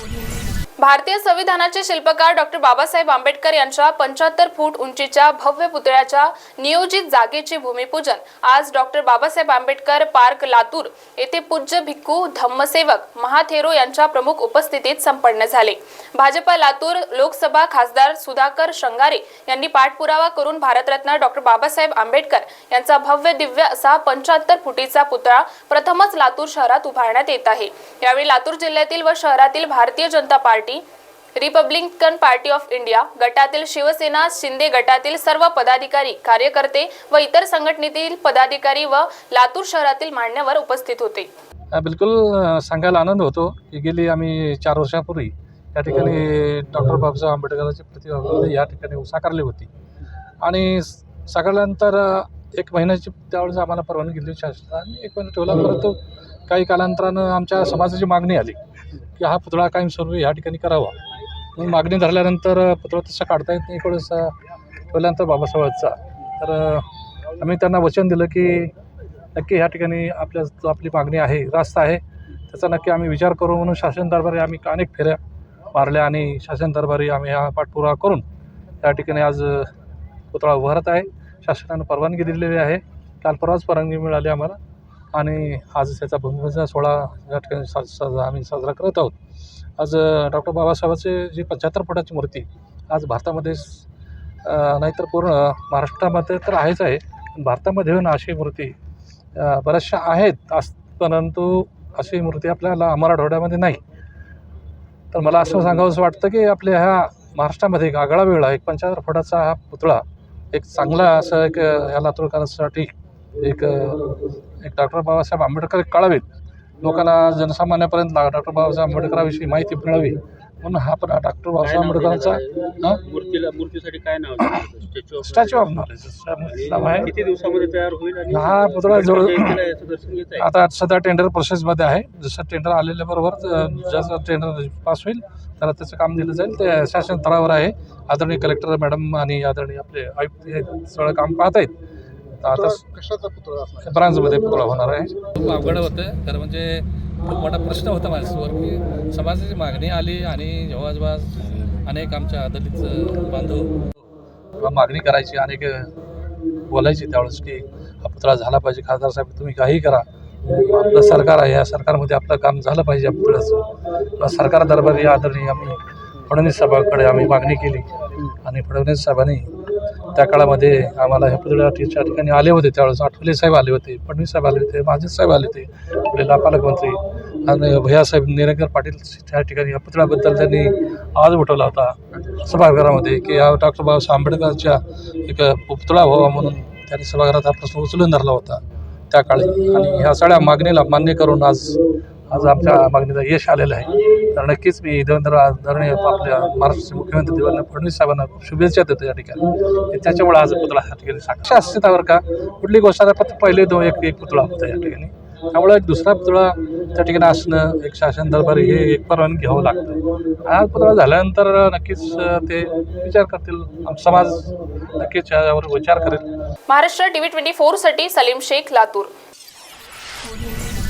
Audio भारतीय संविधानाचे शिल्पकार डॉक्टर बाबासाहेब आंबेडकर यांच्या पंच्याहत्तर फूट उंचीच्या भव्य पुतळ्याच्या नियोजित जागेचे भूमिपूजन आज डॉक्टर बाबासाहेब आंबेडकर पार्क लातूर येथे पूज्य भिक्खू धम्मसेवक महाथेरो यांच्या प्रमुख उपस्थितीत संपन्न झाले. भाजपा लातूर लोकसभा खासदार सुधाकर शंगारे यांनी पाठपुरावा करून भारतरत्न डॉक्टर बाबासाहेब आंबेडकर यांचा भव्य दिव्य असा पंच्याहत्तर फुटीचा पुतळा प्रथमच लातूर शहरात उभारण्यात येत आहे. यावेळी लातूर जिल्ह्यातील व शहरातील Bharatiya Janata party republican party of India गटातील शिवसेना शिंदे गटातील सर्व पदाधिकारी कार्यकर्ते व इतर संघटनेतील पदाधिकारी व लातूर शहरातील मान्यवर उपस्थित होते. बिलकुल सांगायला आनंद होतो की गेली आम्ही चार वर्षापूर्वी या ठिकाणी डॉक्टर बाबासाहेब आंबेडकरांची प्रतिभा या ठिकाणी साकारली होती. आणि साकारल्यानंतर एक महिन्याची त्यावेळेस आम्हाला परवानगी दिली शासनाने. एक महिना ठेवला परंतु काही कालांतरानं आमच्या समाजाची मागणी आली. की हा पुतळा कायमस्वरूपी ह्या ठिकाणी करावा. मग मागणी धरल्यानंतर पुतळा तसा काढता येत नाही एक ठेवल्यानंतर बाबासाहेबांचा. तर आम्ही त्यांना वचन दिलं की नक्की ह्या ठिकाणी आपल्या जो आपली मागणी आहे रास्त आहे. त्याचा नक्की आम्ही विचार करू. म्हणून शासन दरबारी आम्ही अनेक फेऱ्या मारल्या आणि शासन दरबारी आम्ही हा पाठपुरावा करून त्या ठिकाणी आज पुतळा उभारत आहे. शासनानं परवानगी दिलेली आहे. काल परवाच परवानगी मिळाली आम्हाला. आणि आज त्याचा भूमिपूजन सोहळा या ठिकाणी सा साजरा आम्ही साजरा करत आहोत. आज डॉक्टर बाबासाहेबांचे जी पंच्याहत्तर फुटाची मूर्ती आज भारतामध्ये नाहीतर पूर्ण महाराष्ट्रामध्ये तर आहेच आहे. भारतामध्ये येऊन अशी मूर्ती बऱ्याचशा आहेत अस परंतु अशी मूर्ती आपल्याला मराठवाड्यामध्ये नाही. तर मला असं सांगावंसं वाटतं की आपल्या ह्या महाराष्ट्रामध्ये एक आगळा वेगळा एक पंच्याहत्तर फुटाचा हा पुतळा एक चांगला असं एक ह्या लातूरकरांसाठी एक एक डॉक्टर बाबासाहेब आंबेडकर कळावेत. लोकांना जनसामान्यापर्यंत डॉक्टर बाबासाहेब आंबेडकरांविषयी माहिती मिळावी. म्हणून हा पण डॉक्टर बाबासाहेब आंबेडकरांचा? मूर्तीला मूर्तीसाठी काय नाव स्टॅच्यू ऑफ नॉलेज नाव आहे किती दिवसामध्ये तयार होईल आणि हा पुतळा जवळ आता सध्या टेंडर प्रोसेसमध्ये आहे. जसं टेंडर आलेल्या बरोबर जसं टेंडर पास होईल त्याला त्याचं काम दिलं जाईल. ते शासन तळावर आहे. आदरणीय कलेक्टर मॅडम आणि आदरणीय आपले आयुक्त हे सगळं काम पाहत आहेत. तर आता कशाचा पुतळा असणार? ब्रांचमध्ये पुतळा होणार आहे? खूप अवघड होतं तर म्हणजे खूप मोठा प्रश्न होता माझ्यासमोर. की समाजाची मागणी आली आणि जेव्हा जेव्हा अनेक आमच्या दलित बांधव किंवा मागणी करायची अनेक बोलायची त्यावेळेस की हा पुतळा झाला पाहिजे. खासदार साहेब तुम्ही काही करा. आपलं सरकार आहे या सरकारमध्ये आपलं काम झालं पाहिजे या पुतळ्याचं. सरकार दरबारी आदरणीय आम्ही फडणवीस साहेबांकडे आम्ही मागणी केली. आणि फडणवीस साहेबांनी त्या काळामध्ये आम्हाला ह्या पुतळ्याच्या ठिकाणी आले होते. त्यावेळेस आठवले साहेब आले होते फडणवीस साहेब आले होते माझे साहेब आले होते आपल्याला पालकमंत्री आणि भैयासाहेब निरंकर पाटील त्या ठिकाणी या पुतळ्याबद्दल त्यांनी आवाज उठवला होता सभागृहामध्ये की या डॉक्टर बाबासाहेब आंबेडकरच्या एक पुतळा व्हावा म्हणून त्यांनी सभागृहात हा प्रश्न उचलून धरला होता त्या काळी. आणि ह्या सगळ्या मागणीला मान्य करून आज आज आमच्या मागणीला यश आलेलं आहे. तर नक्कीच मी देवेंद्र आदरणीय आपल्या महाराष्ट्राचे मुख्यमंत्री देवेंद्र फडणवीस साहेबांना खूप शुभेच्छा देतो या ठिकाणी. त्याच्यामुळे आज पुतळा ह्या ठिकाणी साक्षी अस्तित्वावर का? कुठली गोष्ट आता फक्त पहिले दो एक एक पुतळा होता या ठिकाणी. त्यामुळे एक दुसरा पुतळा त्या ठिकाणी असणं एक शासन दरबारी हे एक परवानगी घ्यावं लागतं. हा पुतळा झाल्यानंतर नक्कीच ते विचार करतील आम- समाज नक्कीच यावर विचार करेल. महाराष्ट्र टीव्ही ट्वेंटी फोरसाठी सलीम शेख लातूर.